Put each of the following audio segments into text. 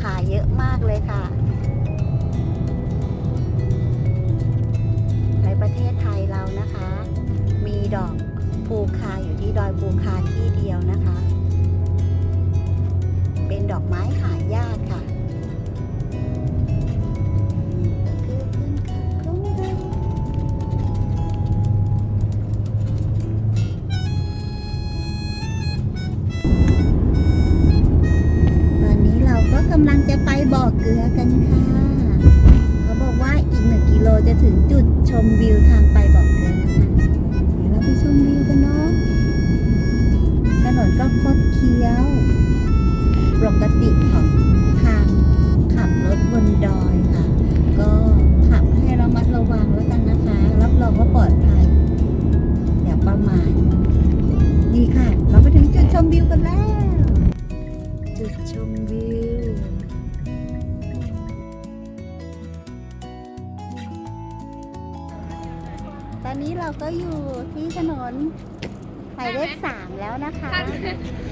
คาเยอะมากเลยค่ะ ในประเทศไทยเรานะคะ มีดอกภูคาอยู่ที่ดอยภูคาที่เดียวนะคะ เป็นดอกไม้หายากค่ะ ชมวิวกันแล้ว จุดชมวิว ตอนนี้เราก็อยู่ที่ถนนหมายเลขสามแล้วนะคะ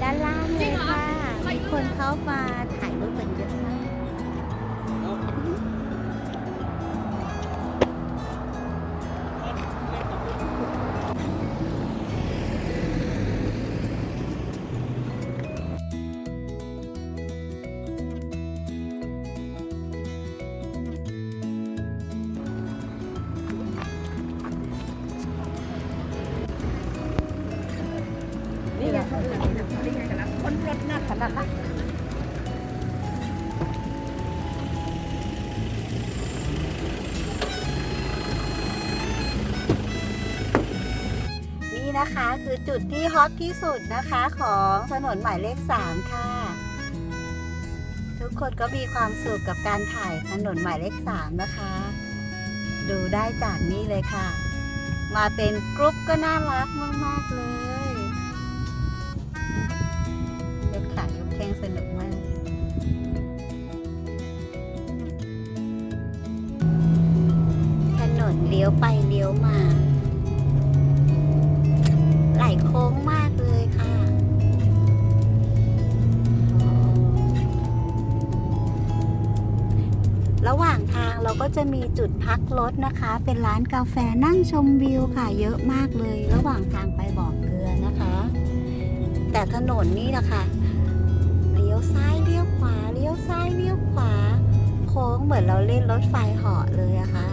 ด้านล่างเลยค่ะ มีคนเข้ามาถ่ คะคือจุดที่ฮอตที่สุดนะคะของถนนหมายเลขสามค่ะ ทุกคนก็มีความสุขกับการถ่ายถนนหมายเลขสามนะคะ ดูได้จากนี่เลยค่ะ มาเป็นกรุ๊ปก็น่ารักมาก ๆ เลยยกขายกแข้งสนุกมากถนนเลี้ยวไปเลี้ยวมา โค้งมากเลยค่ะ ระหว่างทางเราก็จะมีจุดพักรถนะคะ เป็นร้านกาแฟนั่งชมวิวค่ะ เยอะมากเลย ระหว่างทางไปบ่อเกลือนะคะ แต่ถนนนี่นะคะเลี้ยวซ้ายเลี้ยวขวาเลี้ยวซ้ายเลี้ยวขวา โค้งเหมือนเราเล่นรถไฟเหาะเลยอะค่ะ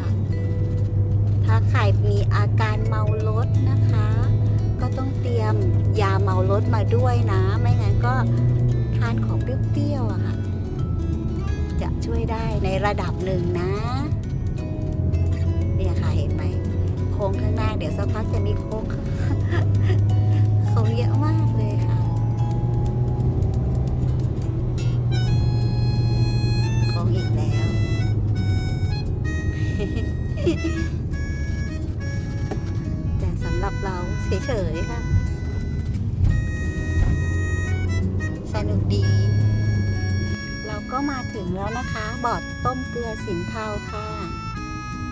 ถ้าใครมีอาการเมารถนะคะ ต้องเตรียมยาเมารถมาด้วยนะ ไม่งั้นก็ทานของเปรี้ยวๆอะค่ะ จะช่วยได้ในระดับหนึ่งนะ เนี่ยค่ะเห็นไหมโค้งข้างหน้าเดี๋ยวสักพักจะมีโค้งเขาเยอะมาก เฉยๆค่ะ สนุกดี เราก็มาถึงแล้วนะคะบ่อต้มเกลือสินเทาค่ะ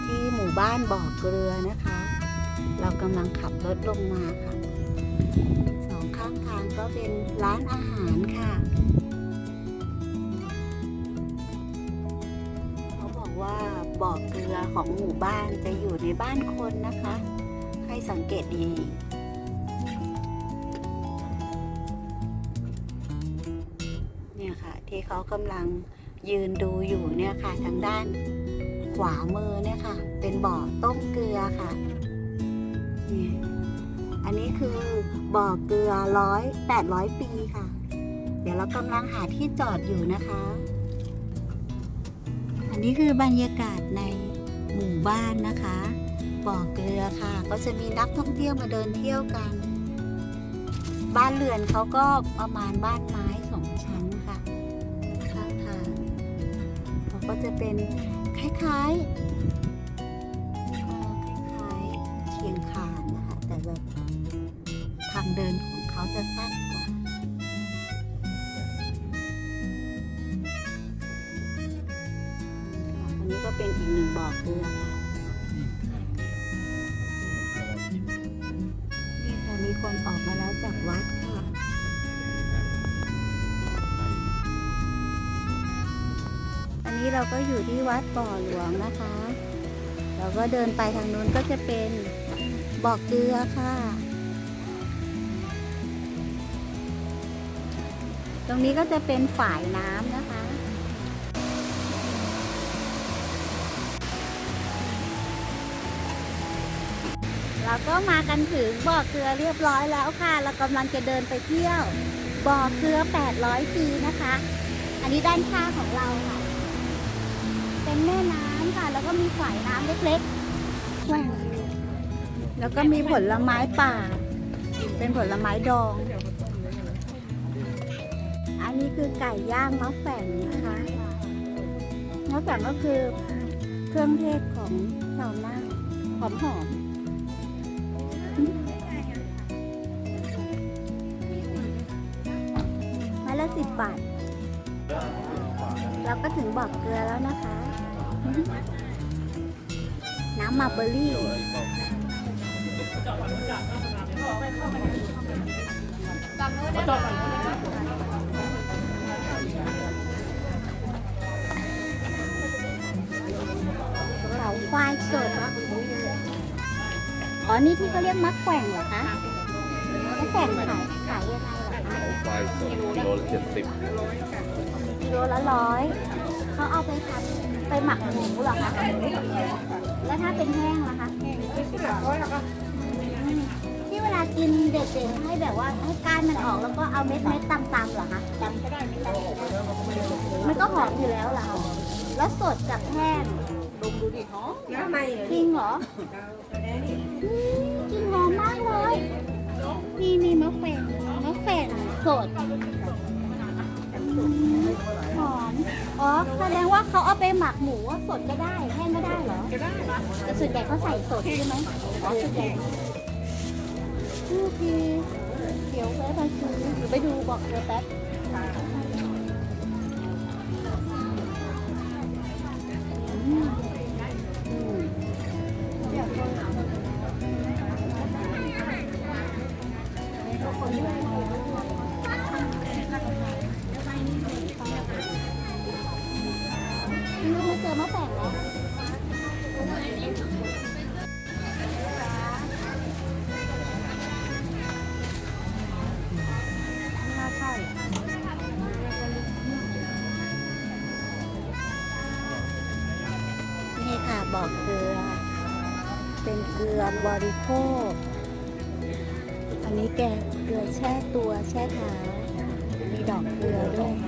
ที่หมู่บ้านบ่อเกลือนะคะ เรากำลังขับรถลงมาค่ะ สองข้างทางก็เป็นร้านอาหารค่ะเขาบอกว่าบ่อเกลือของหมู่บ้านจะอยู่ในบ้านคนนะคะ สังเกตดี เนี่ยค่ะ ที่เขากำลังยืนดูอยู่เนี่ยค่ะ ทางด้านขวามือเนี่ยค่ะ เป็นบ่อต้มเกลือค่ะนี่อันนี้คือบ่อเกลือร้อยแปดร้อยปีค่ะ เดี๋ยวเรากำลังหาที่จอดอยู่นะคะ อันนี้คือบรรยากาศในหมู่บ้านนะคะ บ่อเกลือค่ะ ก็จะมีนักท่องเที่ยวมาเดินเที่ยวกัน บ้านเรือนเขาก็ประมาณบ้านไม้สองชั้นค่ะข้างทางเขาก็จะเป็นคล้ายๆคล้ายๆเชียงคานนะคะ แต่แบบทางเดินของเขาจะสั้นกว่าอันี้ก็เป็นอีกหนึ่งบ่อเกลือค่ะ ก็อยู่ที่วัดบ่อหลวงนะคะเราก็เดินไปทางนู้นก็จะเป็นบ่อเกลือค่ะ ตรงนี้ก็จะเป็นฝ่ายน้ำนะคะ เราก็มากันถึงบ่อเกลือเรียบร้อยแล้วค่ะ เรากำลังจะเดินไปเที่ยวบ่อเกลือ 800 ปีนะคะ อันนี้ด้านข้างของเราค่ะ เป็นแม่น้ำค่ะ แล้วก็มีฝายน้ำเล็กๆแหว่งแล้วก็มีผลไม้ป่า เป็นผลไม้ดอง อันนี้คือไก่ย่างมะแฝงนะคะมะแฝงก็คือเครื่องเทศของชาวนาหอมหอมๆไม้ละสิบบาท เราก็ถึงบอกเกลือแล้วนะคะ น้ำมาเบอร์รี่เสาควายสดอ๋อ นี่ที่เขาเรียกมักแกว่งเหรอคะมักแกว่งขายขายยังไงเหรอคะเอาไฟสดกิโลละเจ็ดสิบกิโลละร้อย เขาเอาไปทำ ไปหมักหมูเหรอคะ แล้วถ้าเป็นแห้งล่ะคะที่เวลากินเด็กๆให้แบบว่าให้ก้านมันออกแล้วก็เอาเม็ดเม็ดๆตำๆเหรอคะตำก็ได้ไม่ตำก็ได้มันก็หอมอยู่แล้วเหรอคะแล้วสดกับแห้งแล้วไม่จริงเหรออืมกลินหอมมากเลยนี่นี่มะแฝงมะแฝงสด อ๋อแสดงว่าเขาเอาไปหมักหมูสดก็ได้แห้งก็ได้เหรอก็ได้แต่ส่วนใหญ่เขาใส่สดใช่ไหมอ๋อส่วนใหญ่โอเคเดี๋ยวแวะมาซื้อหรือไปดูบอกเธอแป๊บ อมะแฝงแล้วน่าใช่นี่ค่ะบอกเกลือ เป็นเกลือบริโภค อันนี้แกงเกลือแช่ตัวแช่เท้ามีดอกเกลือด้วย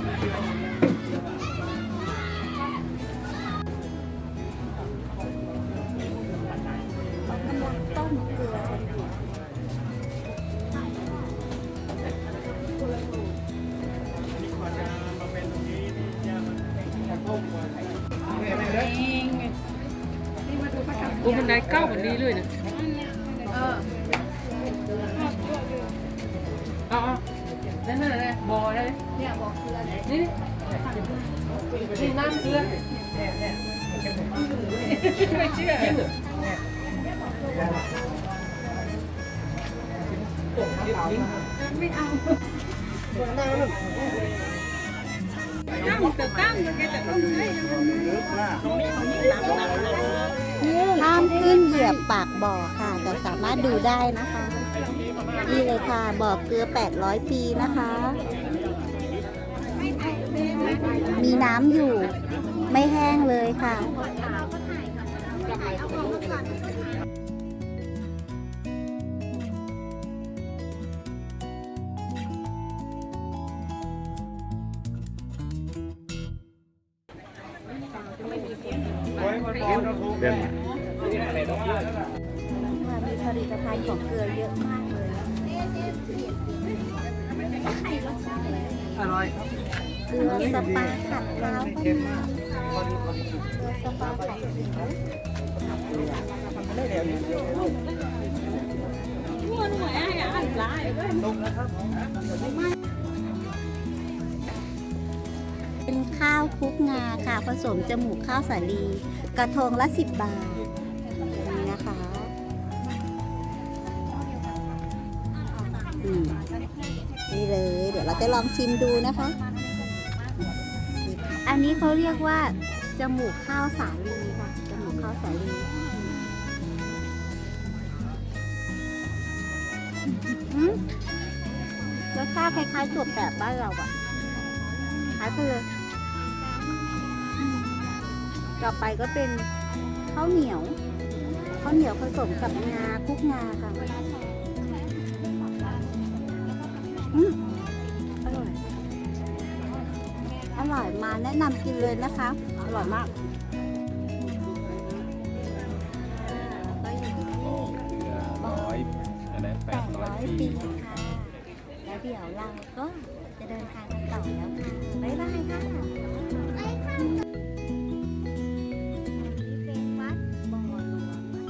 กูมันได้เก้าวันนี้เลยนะเออเอาเอานั่นนั่นนั่นบอได้เนี่ยบอเกลือนี่นี่น้ำเกลือไม่เชื่อไม่เอาตั้งแต่ตั้งแต่แกจะต้องใช้ ห้ามขึ้นเหยียบปากบ่อค่ะ แต่สามารถดูได้นะคะ นี่เลยค่ะบ่อเกลือ 800 ปีนะคะ มีน้ำอยู่ไม่แห้งเลยค่ะ เป็นข้าวคลุกงาค่ะ ผสมจมูกข้าวสาลี กระทงละสิบบาทนี่นะคะอืมนี่เลย เดี๋ยวเราจะลองชิมดูนะคะ อันนี้เขาเรียกว่าจมูกข้าวสาลีค่ะจมูกข้าวสาลี สชาติคล้ายๆตัวแบบบ้านเราอะคล้ายคืออืมต่อไปก็เป็นข้าวเหนียวข้าวเหนียวผสมกับงาคลุกงาค่ะอืมอร่อยอร่อยมาแนะนำกินเลยนะคะ อร่อยมากก็อยู่ที่บ่อเกลือร้อยอะไรแปดร้อย800ปีปีค่ะแล้ว เดี๋ยวเราก็จะเดินทางกันต่อแล้วค่ะบ๊ายบายค่ะนี่เป็นวัดบ่อหลวงนะ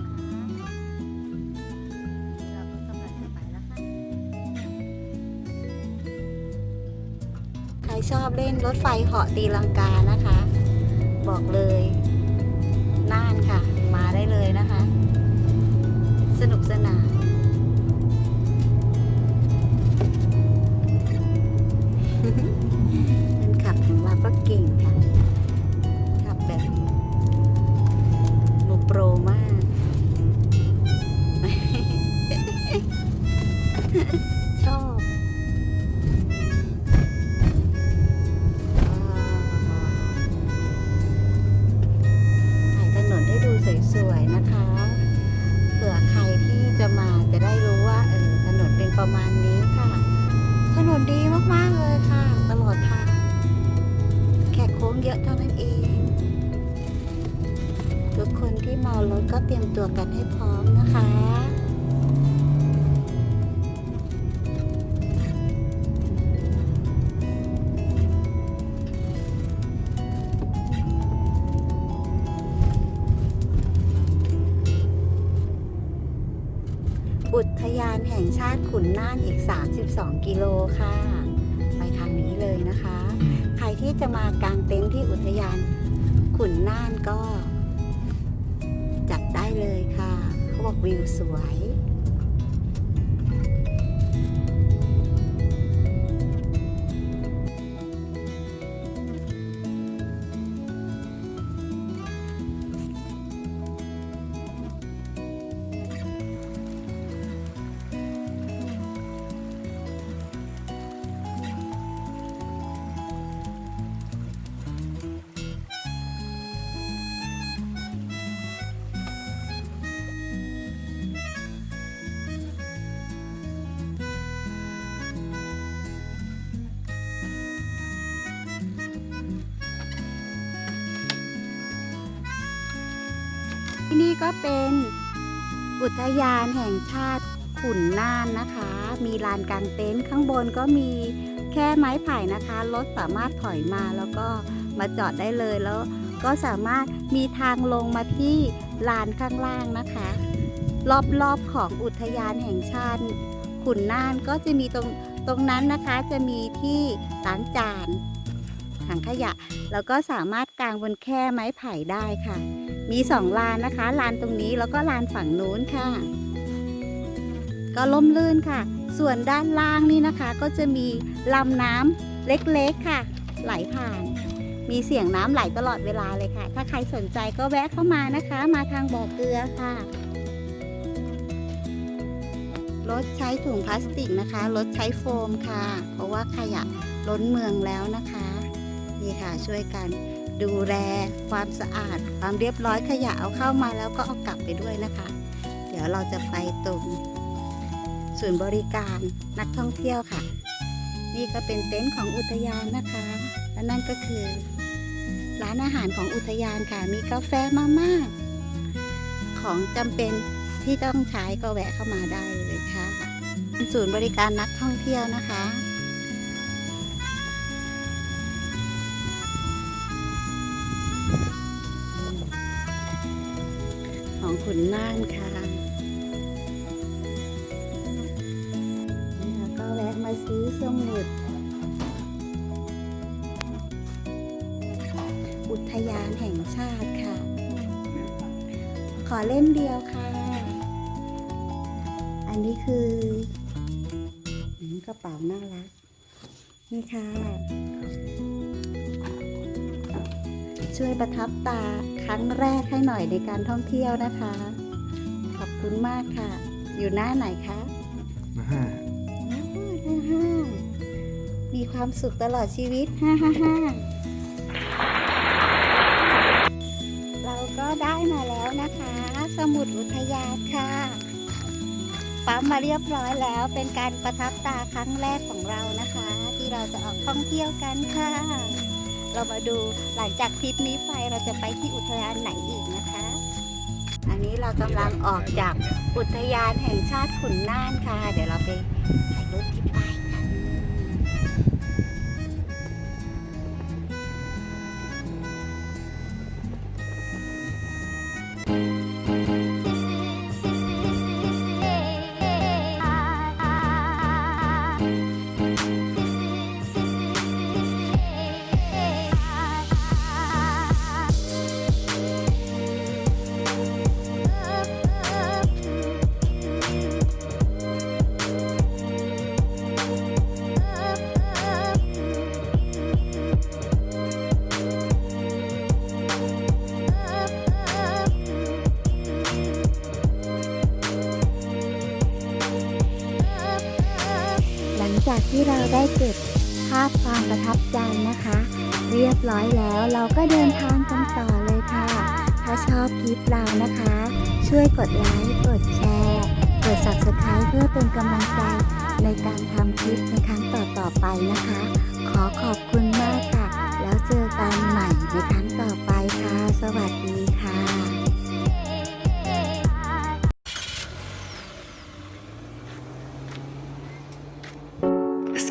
คะเราก็กำลังจะไปแล้วค่ะใครชอบเล่นรถไฟเหาะตีลังกานะคะ บอกเลยน่านค่ะ มาได้เลยนะคะ สนุกสนาน Ha ha ha! อุทยานแห่งชาติขุนน่านอีก 32 กิโลค่ะ ไปทางนี้เลยนะคะ ใครที่จะมากางเต็นท์ที่อุทยานขุนน่านก็ จัดได้เลยค่ะเขาบอกวิวสวย ก็เป็นอุทยานแห่งชาติขุนน่านนะคะ มีลานกางเต็นท์ข้างบนก็มีแค่ไม้ไผ่นะคะรถสามารถถอยมาแล้วก็มาจอดได้เลยแล้วก็สามารถมีทางลงมาที่ลานข้างล่างนะคะ รอบๆของอุทยานแห่งชาติขุนน่านก็จะมีตรงตรงนั้นนะคะจะมีที่ล้างจานถังขยะ แล้วก็สามารถกางบนแค่ไม้ไผ่ได้ค่ะ มีสองลานนะคะ ลานตรงนี้แล้วก็ลานฝั่งนู้นค่ะ ก็ล่มลื่นค่ะ ส่วนด้านล่างนี่นะคะ ก็จะมีลำน้ำเล็กๆค่ะ ไหลผ่าน มีเสียงน้ำไหลตลอดเวลาเลยค่ะ ถ้าใครสนใจก็แวะเข้ามานะคะ มาทางบ่อเกลือค่ะลดใช้ถุงพลาสติกนะคะลดใช้โฟมค่ะ เพราะว่าขยะล้นเมืองแล้วนะคะ นี่ค่ะช่วยกัน ดูแลความสะอาด ความเรียบร้อยขยะเอาเข้ามาแล้วก็เอากลับไปด้วยนะคะ เดี๋ยวเราจะไปตรงศูนย์บริการนักท่องเที่ยวค่ะ นี่ก็เป็นเต็นท์ของอุทยานนะคะ และนั่นก็คือ ร้านอาหารของอุทยานค่ะ มีกาแฟมาม่าของจำเป็นที่ต้องใช้ก็แวะเข้ามาได้เลยค่ะ ศูนย์บริการนักท่องเที่ยวนะคะ ของขุนน่านค่ะแล้วก็แวะมาซื้อสมุด อุทยานแห่งชาติค่ะ ขอเล่มเดียวค่ะ อันนี้คือกระเป๋าน่ารัก นี่ค่ะ ช่วยประทับตาครั้งแรกให้หน่อยในการท่องเที่ยวนะคะ ขอบคุณมากค่ะ อยู่หน้าไหนคะนะฮะห้าห้ามีความสุขตลอดชีวิตห้าห้าห้าเราก็ได้มาแล้วนะคะ สมุดอุทยานค่ะปั๊มมาเรียบร้อยแล้วเป็นการประทับตาครั้งแรกของเรานะคะ ที่เราจะออกท่องเที่ยวกันค่ะ เรามาดูหลังจากทริปนี้ไปเราจะไปที่อุทยานไหนอีกนะคะ อันนี้เรากำลังออกจากอุทยานแห่งชาติขุนน่านค่ะ เดี๋ยวเราไปถ่ายรูปที่ป้าย เก็บภาพความประทับใจนะคะ เรียบร้อยแล้วเราก็เดินทางกันต่อเลยค่ะ ถ้าชอบคลิปเรานะคะ ช่วยกดไลค์กดแชร์กด subscribe เพื่อเป็นกำลังใจในการทำคลิปในครั้งต่อๆไปนะคะ ขอขอบคุณ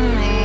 on me.